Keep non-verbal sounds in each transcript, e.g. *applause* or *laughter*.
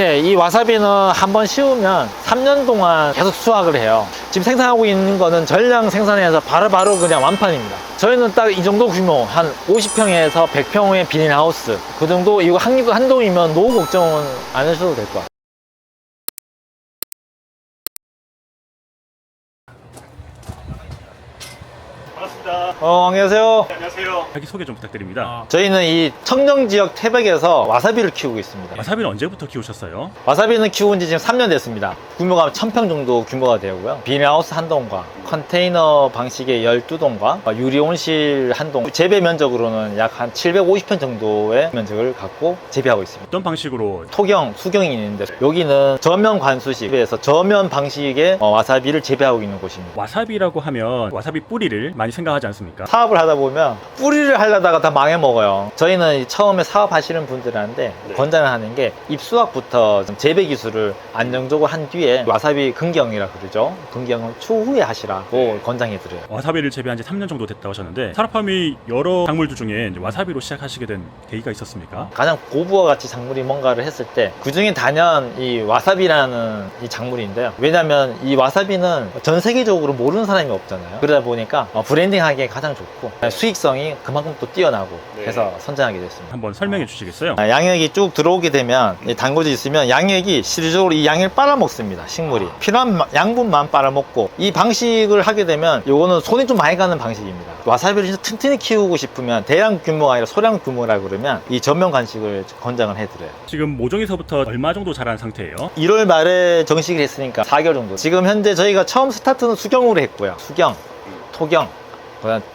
네, 이 와사비는 한번 씌우면 3년 동안 계속 수확을 해요. 지금 생산하고 있는 거는 전량 생산해서 바로 바로 그냥 완판입니다. 저희는 딱 이 정도 규모, 한 50평에서 100평의 비닐하우스. 그 정도, 이거 한, 한 동이면 노후 걱정은 안 하셔도 될 것 같아요. 반갑습니다. 어, 안녕하세요. 안녕하세요. 자기 소개 좀 부탁드립니다. 저희는 이 청정 지역 태백에서 와사비를 키우고 있습니다. 와사비는 언제부터 키우셨어요? 와사비는 키운 지 지금 3년 됐습니다. 규모가 1000평 정도 규모가 되고요. 비닐하우스 한 동과 컨테이너 방식의 12동과 유리 온실 한 동, 재배 면적으로는 약 한 750평 정도의 면적을 갖고 재배하고 있습니다. 어떤 방식으로 토경, 수경이 있는데 여기는 저면 관수식에서 저면 방식의 어, 와사비를 재배하고 있는 곳입니다. 와사비라고 하면 와사비 뿌리를 많이 생각하지 않습니 까? 사업을 하다 보면 뿌리를 하려다가 다 망해 먹어요. 저희는 처음에 사업하시는 분들한테 네. 권장하는 게 입수학부터 좀 재배 기술을 안정적으로 한 뒤에 와사비 근경이라 그러죠. 근경을 추후에 하시라고 권장해 드려요. 와사비를 재배한 지 3년 정도 됐다고 하셨는데 사라팜이 여러 작물들 중에 와사비로 시작하시게 된 계기가 있었습니까? 가장 고부와 같이 작물이 뭔가를 했을 때 그중에 단연 이 와사비라는 이 작물인데요. 왜냐하면 이 와사비는 전 세계적으로 모르는 사람이 없잖아요. 그러다 보니까 어, 브랜딩하기에 가장 좋고 수익성이 그만큼 또 뛰어나고 네. 해서 선정하게 됐습니다. 한번 설명해 주시겠어요? 아, 양액이 쭉 들어오게 되면 이 단고지 있으면 양액이 실질적으로 이 양액을 빨아먹습니다 식물이 필요한 마- 양분만 빨아먹고 이 방식을 하게 되면 요거는 손이 좀 많이 가는 방식입니다 와사비를 진짜 튼튼히 키우고 싶으면 대량 규모가 아니라 소량 규모라 그러면 이 전면 관식을 권장을 해드려요 지금 모종에서부터 얼마 정도 자란 상태예요? 1월 말에 정식을 했으니까 4개월 정도 지금 현재 저희가 처음 스타트는 수경으로 했고요 수경 토경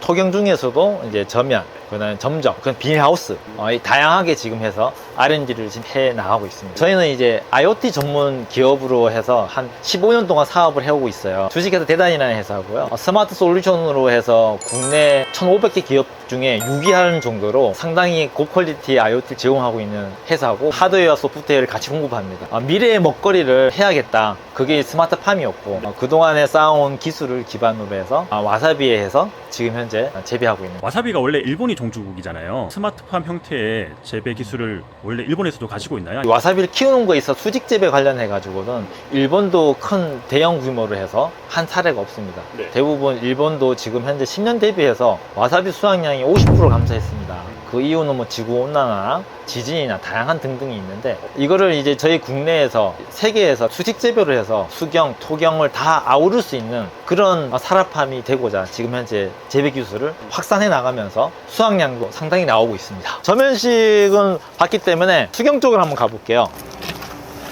토경 중에서도 이제 저면 그다음에 점적 그건 비닐하우스. 어, 이 다양하게 지금 해서 R&D를 지금 해 나가고 있습니다. 저희는 이제 IoT 전문 기업으로 해서 한 15년 동안 사업을 해오고 있어요. 주식회사 대단이라는 회사고요. 어, 스마트 솔루션으로 해서 국내 1500개 기업 중에 6위하는 정도로 상당히 고퀄리티 IoT를 제공하고 있는 회사고 하드웨어와 소프트웨어를 같이 공급합니다. 어, 미래의 먹거리를 해야겠다. 그게 스마트팜이었고 어, 그동안에 쌓아온 기술을 기반으로 해서 아, 와사비에 해서 지금 현재 재배하고 있는 와사비가 원래 일본이 종주국이잖아요. 스마트팜 형태의 재배 기술을 원래 일본에서도 가지고 있나요? 이 와사비를 키우는 거에 있어 수직 재배 관련해 가지고는 일본도 큰 대형 규모로 해서 한 사례가 없습니다. 네. 대부분 일본도 지금 현재 10년 대비해서 와사비 수확량이 50% 감소했습니다. 그 이유는 뭐 지구 온난화나 지진이나 다양한 등등이 있는데 이거를 이제 저희 국내에서 세계에서 수직 재배를 해서 수경, 토경을 다 아우를 수 있는 그런 사라팜이 되고자 지금 현재 재배 기술을 확산해 나가면서 수확량도 상당히 나오고 있습니다. 저면식은 봤기 때문에 수경 쪽으로 한번 가볼게요.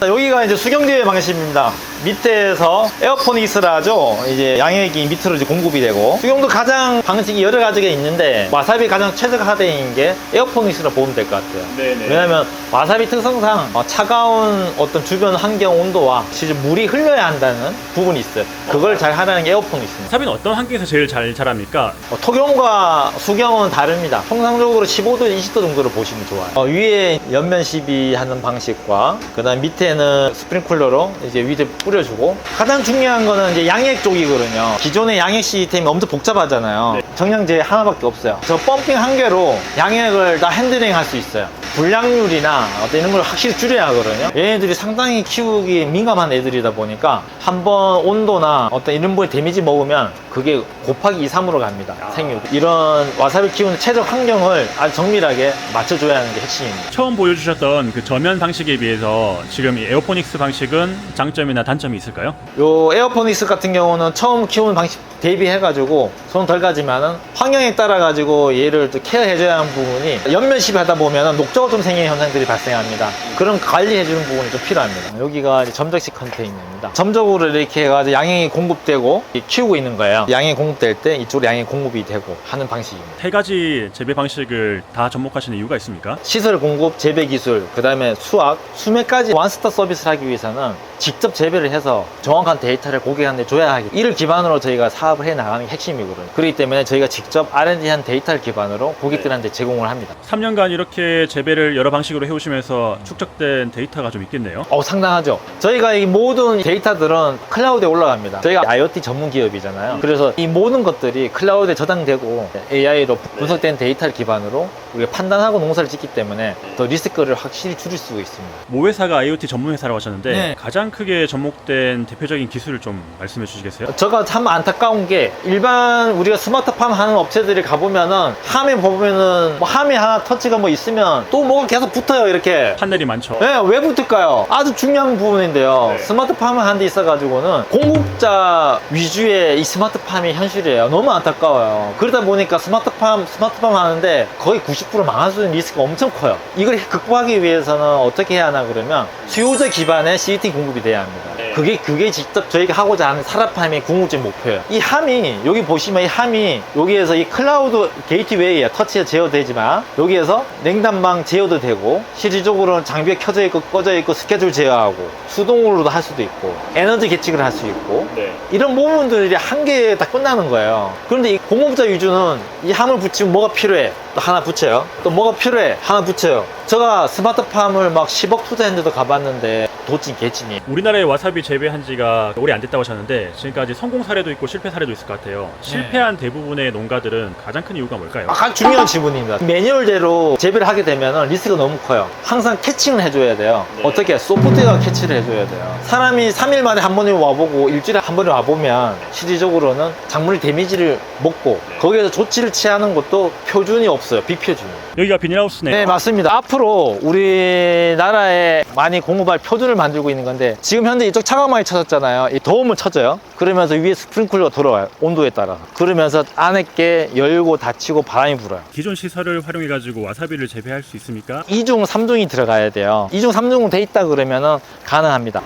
자, 여기가 이제 수경재배 방식입니다. 밑에서 에어포닉스라 하죠. 이제 양액이 밑으로 이제 공급이 되고 수경도 가장 방식이 여러 가지가 있는데 와사비 가장 최적화된 게 에어포닉스라 보면 될 것 같아요. 네네. 왜냐면 와사비 특성상 어, 차가운 어떤 주변 환경 온도와 실제 물이 흘려야 한다는 부분이 있어요. 그걸 잘 하라는 게 에어포닉스입니다. 와사비는 어떤 환경에서 제일 잘 자랍니까? 어, 토경과 수경은 다릅니다. 통상적으로 15도, 20도 정도로 보시면 좋아요. 어, 위에 옆면 시비하는 방식과 그다음 밑에 는 스프링쿨러로 이제 위에 뿌려주고 가장 중요한 거는 이제 양액 쪽이거든요. 기존의 양액 시스템이 엄청 복잡하잖아요. 네. 정량제 하나밖에 없어요. 저 펌핑 한 개로 양액을 다 핸들링 할 수 있어요. 불량률이나 어떤 이런 걸 확실히 줄여야 하거든요. 얘네들이 상당히 키우기 민감한 애들이다 보니까 한번 온도나 어떤 이런 거에 데미지 먹으면 그게 곱하기 2, 3으로 갑니다. 생육. 이런 와사비 키우는 최적 환경을 아주 정밀하게 맞춰줘야 하는 게 핵심입니다. 처음 보여주셨던 그 저면 방식에 비해서 지금 이 에어포닉스 방식은 장점이나 단점이 있을까요? 요 에어포닉스 같은 경우는 처음 키우는 방식 대비해가지고 손 덜 가지만은 환경에 따라 가지고 얘를 또 케어해줘야 하는 부분이 옆면 시비하다 보면은 녹좀 생기는 현상들이 발생합니다. 그런 관리해주는 부분이 좀 필요합니다. 여기가 점적식 컨테이너입니다. 점적으로 이렇게 해가지고 양액이 공급되고 키우고 있는 거예요. 양액이 공급될 때 이쪽으로 양액이 공급이 되고 하는 방식입니다. 세 가지 재배 방식을 다 접목하시는 이유가 있습니까? 시설 공급, 재배 기술, 그 다음에 수학, 수매까지 원스톱 서비스를 하기 위해서는 직접 재배를 해서 정확한 데이터를 고객한테 줘야 하기 이를 기반으로 저희가 사업을 해 나가는 게 핵심이거든요. 그렇기 때문에 저희가 직접 R&D한 데이터를 기반으로 고객들한테 제공을 합니다. 3년간 이렇게 재배 를 여러 방식으로 해오시면서 축적된 데이터가 좀 있겠네요. 어, 상당하죠. 저희가 이 모든 데이터들은 클라우드에 올라갑니다. 저희가 IoT 전문 기업이잖아요. 그래서 이 모든 것들이 클라우드에 저장되고 AI로 분석된 데이터를 기반으로 우리가 판단하고 농사를 짓기 때문에 더 리스크를 확실히 줄일 수 있습니다. 모 회사가 IoT 전문 회사라고 하셨는데 네. 가장 크게 접목된 대표적인 기술을 좀 말씀해 주시겠어요? 제가 참 안타까운 게 일반 우리가 스마트팜 하는 업체들이 가보면은 함에 보면은 뭐 함에 하나 터치가 뭐 있으면 또 뭐가 계속 붙어요 이렇게 판넬이 많죠. 네, 왜 붙을까요? 아주 중요한 부분인데요. 네. 스마트팜을 하는 데 있어가지고는 공급자 위주의 이 스마트팜이 현실이에요. 너무 안타까워요. 그러다 보니까 스마트팜, 스마트팜 하는데 거의 90% 망할 수 있는 리스크가 엄청 커요. 이걸 극복하기 위해서는 어떻게 해야 하나 그러면 수요자 기반의 CT 공급이 돼야 합니다. 네. 그게, 그게 직접 저희가 하고자 하는 산업팜의 궁극적 목표예요. 이 함이, 여기 보시면 이 함이 여기에서 이 클라우드 게이트웨이에 터치가 제어되지만 여기에서 냉난방 제어도 되고 실질적으로는 장비가 켜져 있고 꺼져 있고 스케줄 제어하고 수동으로도 할 수도 있고 에너지 계측을 할 수 있고 네. 이런 부분들이 한 개에 다 끝나는 거예요. 그런데 이 공업자 위주는 이 함을 붙이면 뭐가 필요해? 또 하나 붙여요. 또 뭐가 필요해? 하나 붙여요. 제가 스마트팜을 막 10억 투자했는데도 가봤는데 도찐 개찐이. 우리나라에 와사비 재배한 지가 오래 안 됐다고 하셨는데 지금까지 성공 사례도 있고 실패 사례도 있을 것 같아요. 실패한 대부분의 농가들은 가장 큰 이유가 뭘까요? 가장 중요한 지분입니다. 매뉴얼대로 재배를 하게 되면 리스크가 너무 커요. 항상 캐칭을 해줘야 돼요. 네. 어떻게? 소프트웨어가 캐치를 해줘야 돼요. 사람이 3일 만에 한 번에 와보고 일주일에 한 번에 와보면 실질적으로는 작물 데미지를 먹고 네. 거기에서 조치를 취하는 것도 표준이 없어요. 비표준. 여기가 비닐하우스네요. 네, 맞습니다. 앞으로 우리나라에 많이 공급할 표준을 만들고 있는 건데 지금 현재 이쪽 차가마이 쳐졌잖아요. 이 더움을 쳐져요. 그러면서 위에 스프링클러가 돌아와요. 온도에 따라서. 그러면서 안에 게 열고 닫히고 바람이 불어요. 기존 시설을 활용해 가지고 와사비를 재배할 수 있습니까? 2중, 3중이 들어가야 돼요. 2중, 3중으로 돼 있다 그러면은 가능합니다.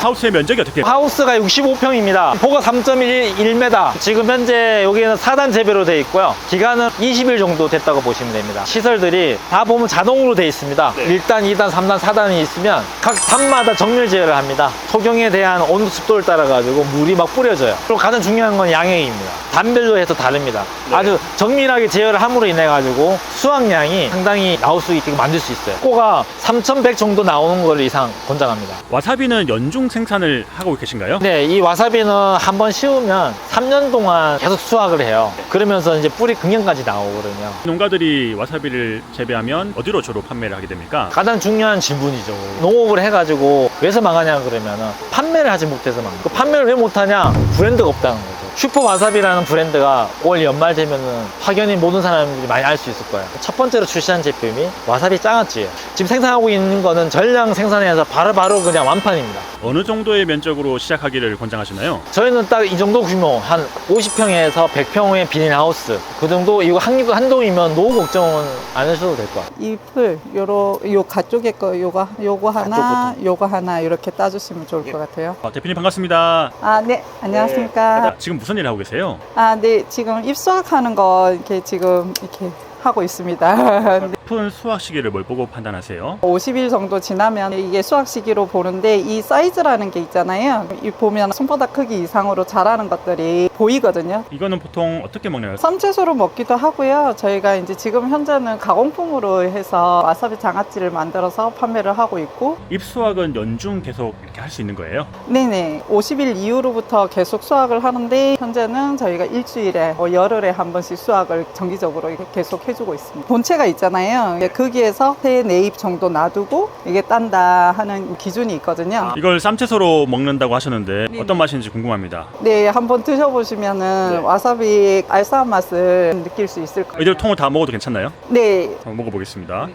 하우스의 면적이 어떻게? 하우스가 65평입니다. 폭가 3.1m. 지금 현재 여기는 4단 재배로 되어 있고요. 기간은 20일 정도 됐다고 보시면 됩니다. 시설들이 다 보면 자동으로 되어 있습니다. 네. 1단, 2단, 3단, 4단이 있으면 각 단마다 정밀 제어를 합니다. 토경에 대한 온도 습도를 따라 가지고 물이 막 뿌려져요. 그리고 가장 중요한 건 양액입니다. 단별로 해서 다릅니다. 네. 아주 정밀하게 제어를 함으로 인해 가지고 수확량이 상당히 나올 수 있게 만들 수 있어요. 코가 3,100 정도 나오는 걸 이상 권장합니다. 와사비는 연중 생산을 하고 계신가요? 네, 이 와사비는 한번 씌우면 3년 동안 계속 수확을 해요. 그러면서 이제 뿌리 긍정까지 나오거든요. 농가들이 와사비를 재배하면 어디로 주로 판매를 하게 됩니까? 가장 중요한 질문이죠. 농업을 해가지고 왜서 망하냐 그러면은 판매를 하지 못해서 망해요. 그 판매를 왜 못하냐? 브랜드가 없다는 거죠. 슈퍼 와사비라는 브랜드가 올 연말 되면은 확연히 모든 사람들이 많이 알 수 있을 거예요. 첫 번째로 출시한 제품이 와사비 장아찌예요. 지금 생산하고 있는 거는 전량 생산해서 바로 바로 그냥 완판입니다. 어느 정도의 면적으로 시작하기를 권장하시나요? 저희는 딱 이 정도 규모 한 50평에서 100평의 비닐하우스 그 정도 이거 한, 한 동이면 노후 걱정은 안 하셔도 될것 같아요 잎을 요러 요 가쪽에 거 요거 요거 하나 가쪽부터. 요거 하나 이렇게 따주시면 좋을 것 같아요. 아, 대표님 반갑습니다. 아 네 안녕하십니까. 자, 지금 무슨 일 하고 계세요? 아 네 지금 입수학하는 거 이렇게 지금 이렇게 하고 있습니다. *laughs* 높은 수확 시기를 뭘 보고 판단하세요? 50일 정도 지나면 이게 수확 시기로 보는데 이 사이즈라는 게 있잖아요. 이 보면 손바닥 크기 이상으로 자라는 것들이 보이거든요. 이거는 보통 어떻게 먹나요? 쌈채소로 먹기도 하고요. 저희가 이제 지금 현재는 가공품으로 해서 와사비 장아찌를 만들어서 판매를 하고 있고 입 수확은 연중 계속 이렇게 할 수 있는 거예요? 네네. 50일 이후로부터 계속 수확을 하는데 현재는 저희가 일주일에 뭐 열흘에 한 번씩 수확을 정기적으로 계속 해주 고 있습니다. 본체가 있잖아요. 거기에서 세네입 정도 놔두고 이게 딴다 하는 기준이 있거든요. 이걸 쌈채소로 먹는다고 하셨는데 어떤 맛인지 궁금합니다. 네, 한번 드셔보시면은 네. 와사비 알싸한 맛을 느낄 수 있을 거예요. 이대로 통을 다 먹어도 괜찮나요? 네, 한번 먹어보겠습니다.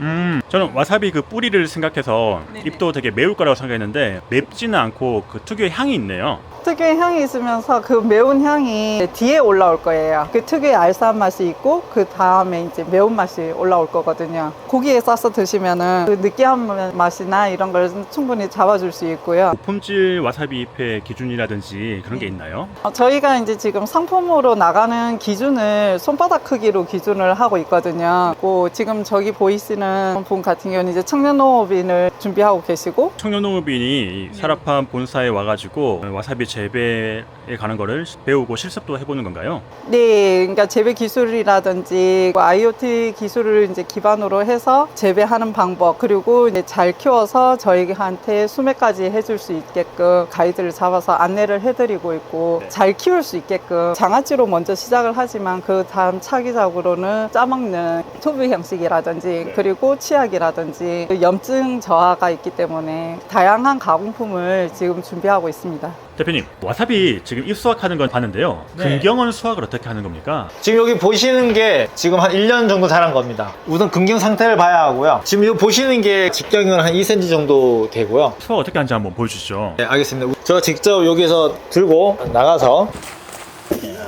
음, 저는 와사비 그 뿌리를 생각해서 입도 되게 매울 거라고 생각했는데 맵지는 않고 그 특유의 향이 있네요. 특유의 향이 있으면서 그 매운 향이 뒤에 올라올 거예요. 그 특유의 알싸한 맛이 있고 그 다음에 이제 매운 맛이 올라올 거거든요. 고기에 싸서 드시면은 그 느끼한 맛이나 이런 걸 충분히 잡아줄 수 있고요. 품질 와사비 잎의 기준이라든지 그런 게 있나요? 어, 저희가 이제 지금 상품으로 나가는 기준을 손바닥 크기로 기준을 하고 있거든요. 그 지금 저기 보이시는 분 같은 경우는 이제 청년농업인을 준비하고 계시고 청년농업인이 이 사라팜 본사에 와가지고 와사비 재배에 가는 거를 배우고 실습도 해보는 건가요? 네, 그러니까 재배 기술이라든지 뭐 IoT 기술을 이제 기반으로 해서 재배하는 방법 그리고 이제 잘 키워서 저희한테 수매까지 해줄 수 있게끔 가이드를 잡아서 안내를 해드리고 있고 네. 잘 키울 수 있게끔 장아찌로 먼저 시작을 하지만 그 다음 차기작으로는 짜먹는 투브 형식이라든지 네. 그리고 치약이라든지 염증 저하가 있기 때문에 다양한 가공품을 지금 준비하고 있습니다. 대표님, 와사비 지금 잎 수확하는 건 봤는데요. 네. 금경원 수확을 어떻게 하는 겁니까? 지금 여기 보시는 게 지금 한 1년 정도 자란 겁니다. 우선 금경 상태를 봐야 하고요. 지금 이거 보시는 게 직경은 한 2cm 정도 되고요. 수확 어떻게 하는지 한번 보여주시죠. 네, 알겠습니다. 제가 직접 여기서 들고 나가서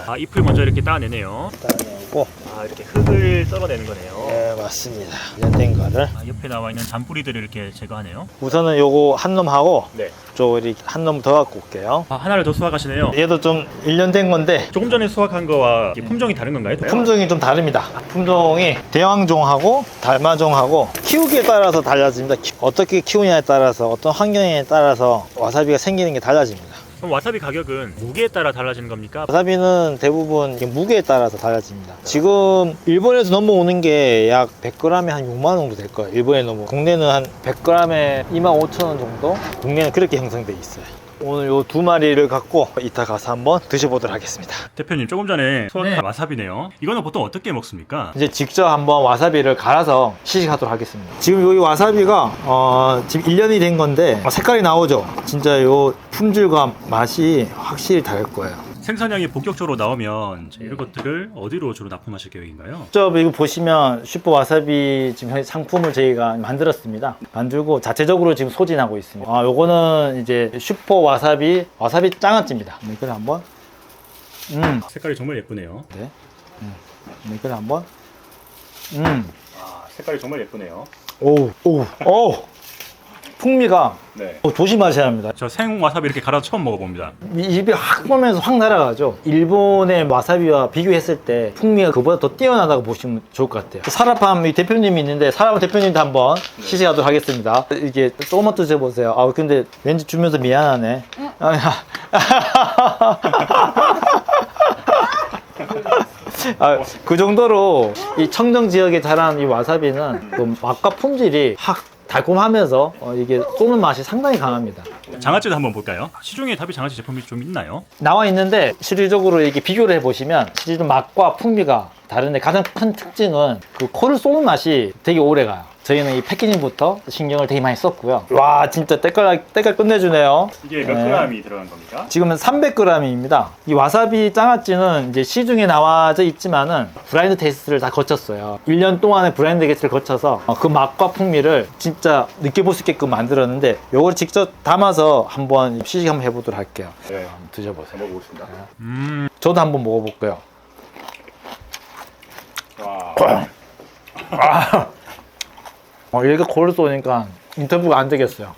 아, 잎을 먼저 이렇게 따내네요. 따내고 아, 이렇게 흙을 썰어내는 거네요. 네, 맞습니다. 연된 거를 아, 옆에 나와 있는 잔뿌리들을 이렇게 제거하네요. 우선은 요거 한 놈 하고 네. 쪽 이렇게 한 놈 더 갖고 올게요. 아, 하나를 더 수확하시네요. 얘도 좀 1년 된 건데 조금 전에 수확한 거와 이게 품종이 다른 건가요? 품종이 좀 다릅니다. 품종이 대왕종하고 달마종하고 키우기에 따라서 달라집니다. 키- 어떻게 키우냐에 따라서 어떤 환경에 따라서 와사비가 생기는 게 달라집니다. 그럼 와사비 가격은 무게에 따라 달라지는 겁니까? 와사비는 대부분 무게에 따라서 달라집니다. 지금 일본에서 넘어오는 게 약 100g에 한 6만 원 정도 될 거예요. 일본에 넘어. 국내는 한 100g에 2만 5천 원 정도? 국내는 그렇게 형성돼 있어요. 오늘 요 두 마리를 갖고 이따 가서 한번 드셔보도록 하겠습니다. 대표님 조금 전에 수확한 네. 와사비네요. 이거는 보통 어떻게 먹습니까? 이제 직접 한번 와사비를 갈아서 시식하도록 하겠습니다. 지금 여기 와사비가 어, 지금 1년이 된 건데 어, 색깔이 나오죠. 진짜 요 품질과 맛이 확실히 다를 거예요. 생산량이 본격적으로 나오면 이제 이런 것들을 어디로 주로 납품하실 계획인가요? 직접 이거 보시면 슈퍼 와사비 지금 현재 상품을 저희가 만들었습니다. 만들고 자체적으로 지금 소진하고 있습니다. 아, 요거는 이제 슈퍼 와사비 와사비 장아찌입니다. 네, 이걸 한번 음, 색깔이 정말 예쁘네요. 네, 음, 네, 이걸 한번 음, 아, 색깔이 정말 예쁘네요. 오, 오, 오, 풍미가 네. 어, 조심하셔야 합니다. 저 생 와사비 이렇게 갈아서 처음 먹어봅니다. 이 입이 확 보면서 확 날아가죠. 일본의 와사비와 비교했을 때 풍미가 그보다 더 뛰어나다고 보시면 좋을 것 같아요. 사라팜 이 대표님이 있는데 사라팜 대표님도 한번 시식하도록 하겠습니다. 이게 조금만 드셔보세요. 아 근데 왠지 주면서 미안하네. 아, 그 정도로 이 청정 지역에 자란 이 와사비는 그 맛과 품질이 확 달콤하면서 어, 이게 쏘는 맛이 상당히 강합니다. 장아찌도 한번 볼까요? 시중에 답이 장아찌 제품이 좀 있나요? 나와 있는데 실질적으로 이렇게 비교를 해보시면 실질적으로 맛과 풍미가 다른데 가장 큰 특징은 그 코를 쏘는 맛이 되게 오래 가요. 저희는 이 패키징부터 신경을 되게 많이 썼고요. 와 진짜 때깔 때깔 끝내주네요. 이게 몇 네. g이 들어간 겁니까? 지금은 300g입니다. 이 와사비 장아찌는 이제 시중에 나와져 있지만은 브라인드 테스트를 다 거쳤어요. 1년 동안의 브라인드 테스트를 거쳐서 어, 그 맛과 풍미를 진짜 느껴볼 수 있게끔 만들었는데 요걸 직접 담아서 한번 시식 한번 해보도록 할게요. 네. 한번 드셔보세요. 먹어보겠습니다. 음, 저도 한번 먹어볼게요. 와. *coughs* 어, 이렇게 코를 쏘니까 인터뷰가 안 되겠어요.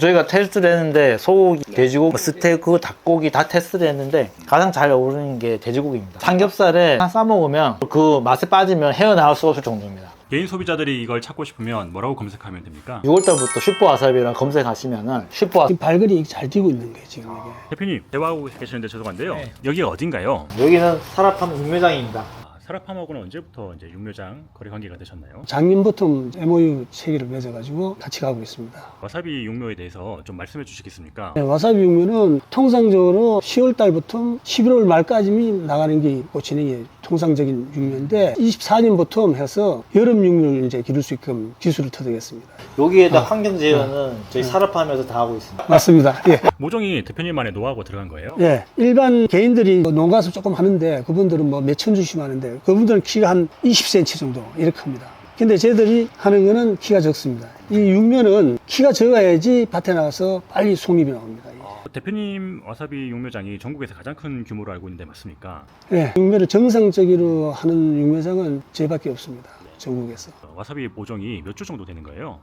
저희가 테스트를 했는데 소고기, 돼지고기, 스테이크, 닭고기 다 테스트를 했는데 가장 잘 어울리는 게 돼지고기입니다. 삼겹살에 하나 싸먹으면 그 맛에 빠지면 헤어나올 수 없을 정도입니다. 개인 소비자들이 이걸 찾고 싶으면 뭐라고 검색하면 됩니까? 6월달부터 슈퍼 와사비랑 검색하시면은 슈퍼 지금 발걸이 잘 뛰고 있는 거예요 지금 이게. 대표님 대화하고 계시는데 죄송한데요. 네. 여기가 어딘가요? 여기는 사라팜 육매장입니다. 아, 사라팜하고는 언제부터 이제 육묘장 거래 관계가 되셨나요? 작년부터 MOU 체계를 맺어가지고 같이 가고 있습니다. 와사비 육묘에 대해서 좀 말씀해 주시겠습니까? 네, 와사비 육류는 통상적으로 10월 달부터 11월 말까지 나가는 게 진행이 통상적인 육류인데 24년부터 해서 여름 육류를 이제 기를 수 있게끔 기술을 터득했습니다. 여기에다 환경 제어는 저희 사라팜에서 다 하고 있습니다. 맞습니다. 예. 모종이 대표님만의 노하우가 들어간 거예요? 예. 일반 개인들이 뭐 농가에서 조금 하는데 그분들은 뭐 몇천 주씩 하는데 그분들은 키가 한 20cm 정도 이렇게 큽니다. 근데 쟤들이 하는 거는 키가 적습니다. 이 육면은 키가 적어야지 밭에 나가서 빨리 속립이 나옵니다. 대표님 와사비 육묘장이 전국에서 가장 큰 규모로 알고 있는데 맞습니까? 네, 육면을 정상적으로 하는 육묘장은 저밖에 없습니다. 전국에서. 어, 와사비 모종이 몇 주 정도 되는 거예요?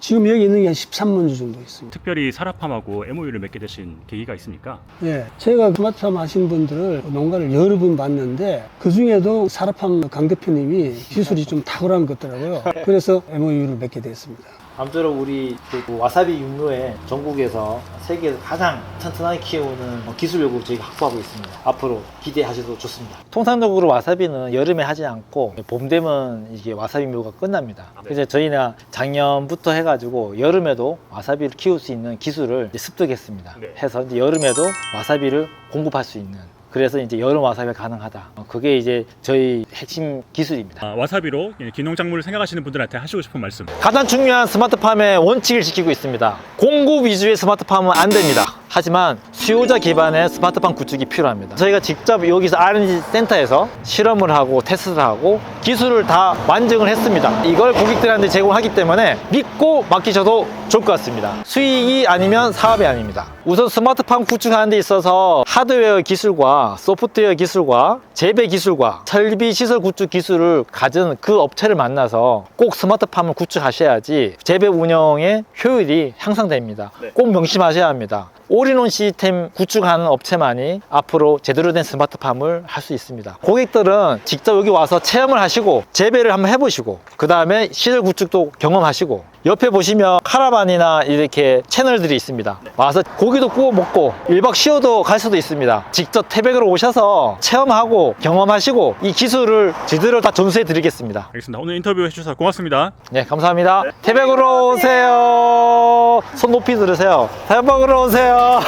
지금 여기 있는 게 한 13만 주 정도 있습니다. 특별히 사라팜하고 MOU를 맺게 되신 계기가 있습니까? 예, 제가 스마트팜 하신 분들을 농가를 여러 번 봤는데 그 중에도 사라팜 강 대표님이 기술이 좀 탁월한 것 같더라고요. 그래서 MOU를 맺게 됐습니다. 아무쪼록 우리 그 와사비 육류에 전국에서 세계에서 가장 튼튼하게 키우는 기술력을 저희가 확보하고 있습니다. 앞으로 기대하셔도 좋습니다. 통상적으로 와사비는 여름에 하지 않고 봄 되면 이게 와사비 묘가 끝납니다. 그래서 저희는 작년부터 해가지고 여름에도 와사비를 키울 수 있는 기술을 습득했습니다. 네. 해서 이제 여름에도 와사비를 공급할 수 있는 그래서 이제 여름 와사비가 가능하다. 어, 그게 이제 저희 핵심 기술입니다. 아, 와사비로 기농작물을 생각하시는 분들한테 하시고 싶은 말씀. 가장 중요한 스마트팜의 원칙을 지키고 있습니다. 공급 위주의 스마트팜은 안 됩니다. 하지만 수요자 기반의 스마트팜 구축이 필요합니다. 저희가 직접 여기서 R&D 센터에서 실험을 하고 테스트를 하고 기술을 다 완증을 했습니다. 이걸 고객들한테 제공하기 때문에 믿고 맡기셔도 좋을 것 같습니다. 수익이 아니면 사업이 아닙니다. 우선 스마트팜 구축하는 데 있어서 하드웨어 기술과 소프트웨어 기술과 재배 기술과 설비 시설 구축 기술을 가진 그 업체를 만나서 꼭 스마트팜을 구축하셔야지 재배 운영의 효율이 향상됩니다. 네. 꼭 명심하셔야 합니다. 올인원 시스템 구축하는 업체만이 앞으로 제대로 된 스마트팜을 할 수 있습니다. 고객들은 직접 여기 와서 체험을 하시고 재배를 한번 해보시고 그 다음에 시설 구축도 경험하시고 옆에 보시면 카라반이나 이렇게 채널들이 있습니다. 와서 고기도 구워 먹고 1박 쉬어도 갈 수도 있습니다. 직접 태백으로 오셔서 체험하고 경험하시고 이 기술을 제대로 다 전수해 드리겠습니다. 알겠습니다. 오늘 인터뷰 해주셔서 고맙습니다. 네, 감사합니다. 태백으로 오세요. 손 높이 들으세요. 태백으로 오 세요.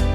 *laughs*